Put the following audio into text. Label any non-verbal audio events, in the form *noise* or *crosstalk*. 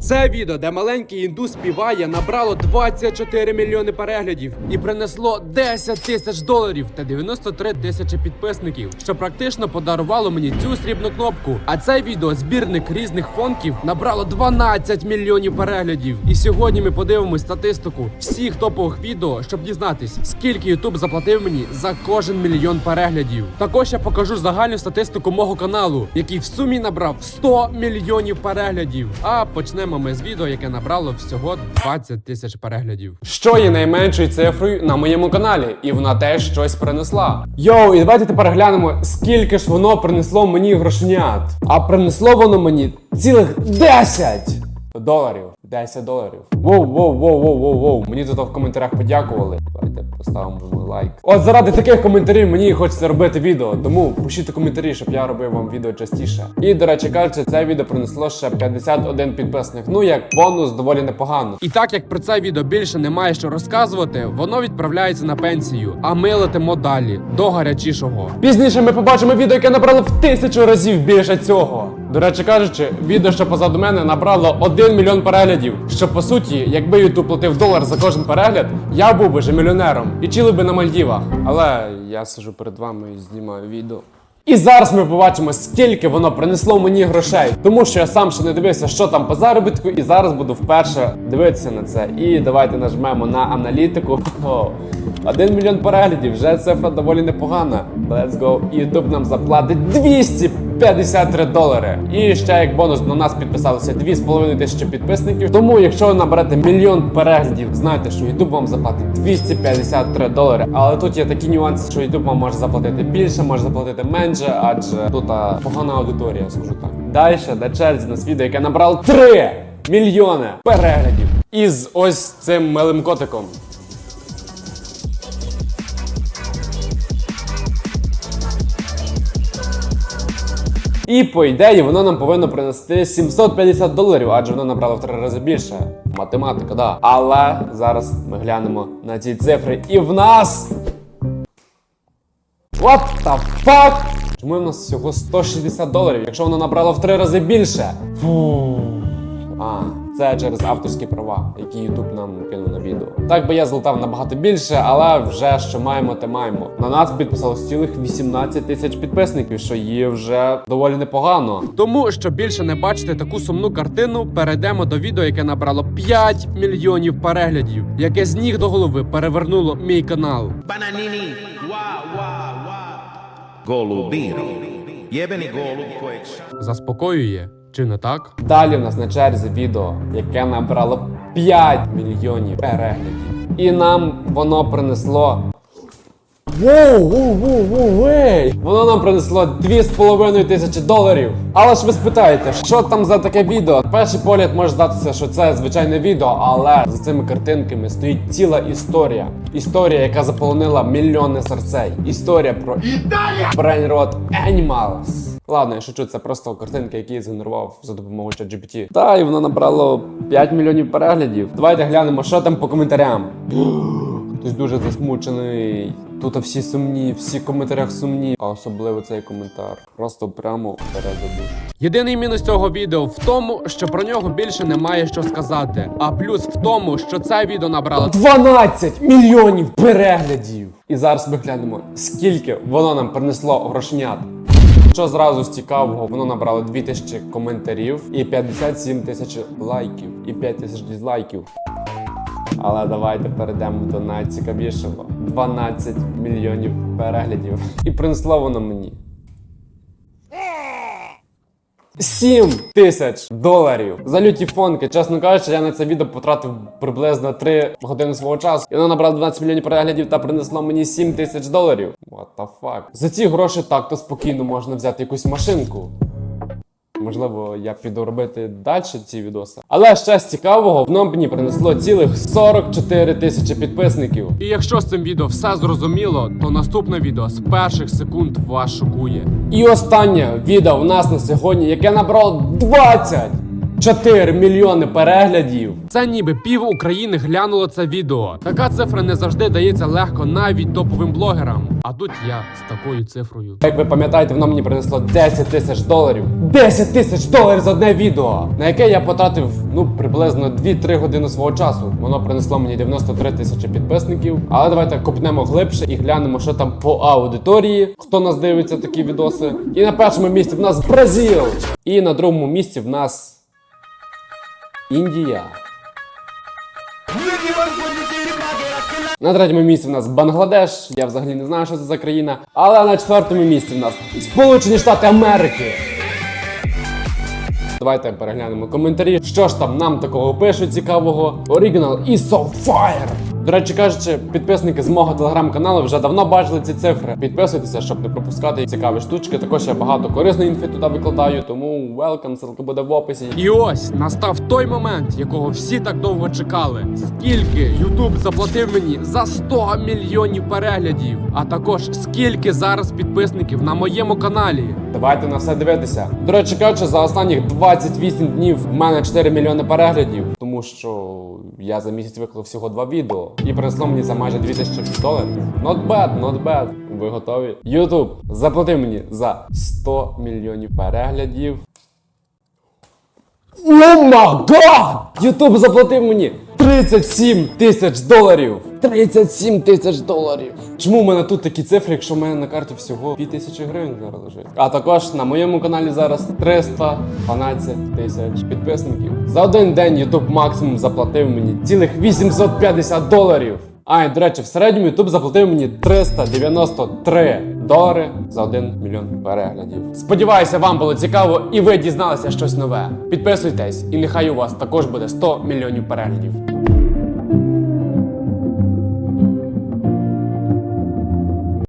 Це відео, де маленький індус співає, набрало 24 мільйони переглядів і принесло 10 тисяч доларів та 93 тисячі підписників, що практично подарувало мені цю срібну кнопку. А це відео збірник різних фонків набрало 12 мільйонів переглядів. І сьогодні ми подивимось статистику всіх топових відео, щоб дізнатись, скільки Ютуб заплатив мені за кожен мільйон переглядів. Також я покажу загальну статистику мого каналу, який в сумі набрав 100 мільйонів переглядів. А почнемо ми з відео, яке набрало всього 20 тисяч переглядів. Що є найменшою цифрою на моєму каналі, і вона теж щось принесла. Йоу, і давайте тепер глянемо, скільки ж воно принесло мені грошенят. А принесло воно мені цілих 10 доларів. 10 доларів. Воу, воу, воу, воу, воу, воу. Мені тут в коментарях подякували. Давайте поставимо лайк. От заради таких коментарів мені хочеться робити відео. Тому пишіть коментарі, щоб я робив вам відео частіше. І до речі кажучи, це відео принесло ще 51 підписник. Ну як бонус доволі непогано. І так як про це відео більше немає що розказувати, воно відправляється на пенсію. А ми летимо далі до гарячішого. Пізніше ми побачимо відео, яке набрало в тисячу разів більше цього. До речі кажучи, відео, що позаду мене набрало 1 мільйон переглядів. Що по суті, якби YouTube платив долар за кожен перегляд, я був би вже мільйонером і чили би на Мальдівах. Але я сижу перед вами і знімаю відео. І зараз ми побачимо, скільки воно принесло мені грошей, тому що я сам ще не дивився, що там по заробітку, і зараз буду вперше дивитися на це. І давайте нажмемо на аналітику. О, 1 мільйон переглядів, вже цифра доволі непогана. Let's go. YouTube нам заплатить 253 долари. І ще як бонус на нас підписалося 2,5 тисячі підписників. Тому, якщо ви наберете мільйон переглядів, знайте, що YouTube вам заплатить 253 долари. Але тут є такі нюанси, що YouTube вам може заплатити більше, може заплатити менше, адже тут а, погана аудиторія, скажу так. Далі на черзі нас відео, яке набрало 3 мільйони переглядів. Із ось цим милим котиком. І по ідеї воно нам повинно принести 750 доларів, адже воно набрало в три рази більше. Математика, да. Але зараз ми глянемо на ці цифри. І в нас. What the fuck? Чому в нас всього 160 доларів, якщо воно набрало в три рази більше? Фу. А, це через авторські права, які YouTube нам кинув на відео. Так би я злетав набагато більше, але вже що маємо, те маємо. На нас підписалось цілих 18 тисяч підписників, що є вже доволі непогано. Тому, щоб більше не бачити таку сумну картину, перейдемо до відео, яке набрало 5 мільйонів переглядів, яке з ніг до голови перевернуло мій канал. Wa. Golubino. Jebeni golub Заспокоює, чи не так? Далі в нас на черзі відео, яке набрало 5 мільйонів переглядів. І нам воно принесло. Воу, воу, воу, воу, вей! Воно нам принесло 2,5 тисячі доларів. Але ж ви спитаєте, що там за таке відео? Перший погляд може здатися, що це звичайне відео, але за цими картинками стоїть ціла історія. Історія, яка заполонила мільйони серцей. Історія про Brain Rot Animals. Ладно, я шучу, це просто картинки, які я згенерував за допомогою ChatGPT. Та і воно набрало 5 мільйонів переглядів. Давайте глянемо, що там по коментарям. *gasps* Хтось дуже засмучений. Тут всі сумні, всі в коментарях сумні, а особливо цей коментар. Просто прямо бере за душу. Єдиний мінус цього відео в тому, що про нього більше немає що сказати. А плюс в тому, що це відео набрало 12 мільйонів переглядів! І зараз ми глянемо, скільки воно нам принесло грошенят. Що зразу з цікавого, воно набрало 2000 коментарів і 57 тисяч лайків, і 5 тисяч дізлайків. Але давайте перейдемо до найцікавішого: 12 мільйонів переглядів. І принесло воно мені. 7 тисяч доларів за люті фонки. Чесно кажучи, я на це відео потратив приблизно 3 години свого часу. І воно набрало 12 мільйонів переглядів та принесло мені 7 тисяч доларів. What the fuck? За ці гроші так то спокійно можна взяти якусь машинку. Можливо, я піду робити далі ці відоси. Але ще з цікавого, воно мені принесло цілих 44 тисячі підписників. І якщо з цим відео все зрозуміло, то наступне відео з перших секунд вас шокує. І останнє відео в нас на сьогодні, яке набрало 20 4 мільйони переглядів. Це ніби пів України глянуло це відео. Така цифра не завжди дається легко навіть топовим блогерам. А тут я з такою цифрою. Як ви пам'ятаєте, воно мені принесло 10 тисяч доларів. 10 тисяч доларів за одне відео, на яке я потратив ну приблизно 2-3 години свого часу. Воно принесло мені 93 тисячі підписників. Але давайте копнемо глибше і глянемо, що там по аудиторії. Хто нас дивиться такі відоси? І на першому місці в нас Бразил. І на другому місці в нас Індія. На третьому місці в нас Бангладеш. Я взагалі не знаю, що це за країна. Але на четвертому місці в нас Сполучені Штати Америки. Давайте переглянемо коментарі. Що ж там нам такого пишуть цікавого? Original is fire! До речі, кажучи, підписники з мого телеграм-каналу вже давно бачили ці цифри. Підписуйтеся, щоб не пропускати цікаві штучки. Також я багато корисної інфи туди викладаю, тому welcome, ссылка буде в описі. І ось настав той момент, якого всі так довго чекали. Скільки YouTube заплатив мені за 100 мільйонів переглядів, а також скільки зараз підписників на моєму каналі. Давайте на все дивитися. До речі, кажучи, за останніх 28 днів в мене 4 мільйони переглядів, тому що я за місяць виклав всього два відео і принесло мені за майже 2000 доларів. Not bad, not bad. Ви готові? Ютуб заплатив мені за 100 мільйонів переглядів. О май Ютуб заплатив мені 37 тисяч доларів. 37 тисяч доларів. Чому в мене тут такі цифри, якщо в мене на карті всього 2 тисячі гривень зараз лежить? А також на моєму каналі зараз 312 тисяч підписників. За один день Ютуб максимум заплатив мені цілих 850 доларів. А, і до речі, в середньому YouTube заплатив мені 393 долари за 1 мільйон переглядів. Сподіваюся, вам було цікаво і ви дізналися щось нове. Підписуйтесь, і нехай у вас також буде 100 мільйонів переглядів.